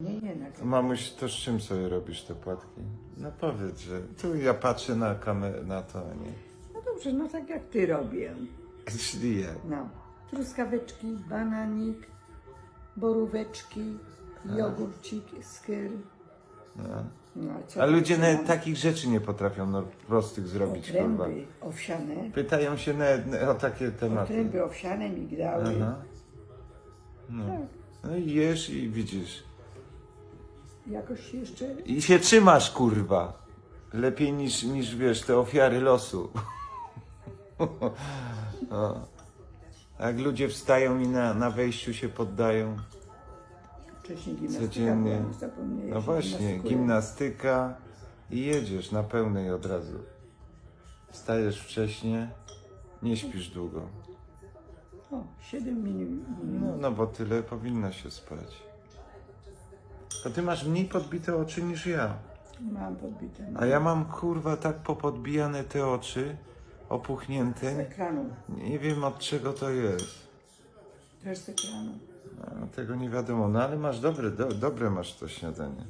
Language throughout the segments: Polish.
Nie, nie, na Mamuś, to z czym sobie robisz te płatki? No powiedz, że tu ja patrzę na kamerę, na to, a nie. No dobrze, no tak jak ty robię. Czyli jak? No, truskaweczki, bananik, boróweczki, jogurcik, skyr. No. No, a co A ludzie tam? nawet takich rzeczy nie potrafią no, prostych zrobić, kurwa. Owsiane, Pytają się nawet o takie tematy. otręby owsiane, migdały. Aha. No. no i jesz i widzisz. Jakoś jeszcze I się trzymasz, kurwa. Lepiej niż, niż wiesz, te ofiary losu. Jak ludzie wstają i na, na wejściu się poddają. wcześniej gimnastyka Codziennie. była, nie zapomniałeś, No właśnie, gimnastykuję. gimnastyka i jedziesz na pełnej od razu. Wstajesz wcześnie, nie śpisz długo. O, 7 minut. No, no bo tyle powinno się spać. To ty masz mniej podbite oczy niż ja. Mam podbite. A ja mam kurwa tak popodbijane te oczy, Z opuchnięte. ekranu. Nie wiem od czego to jest. Też z ekranu. A, tego nie wiadomo. No ale masz dobre, do, dobre masz to śniadanie.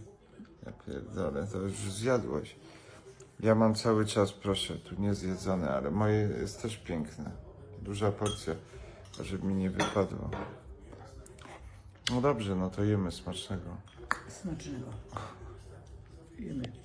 Ja pierdolę, to już zjadłeś. Ja mam cały czas, proszę, tu nie zjedzone, ale moje jest też piękne. Duża porcja, żeby mi nie wypadło. No dobrze, no to jemy smacznego. Smacznego. Jemy.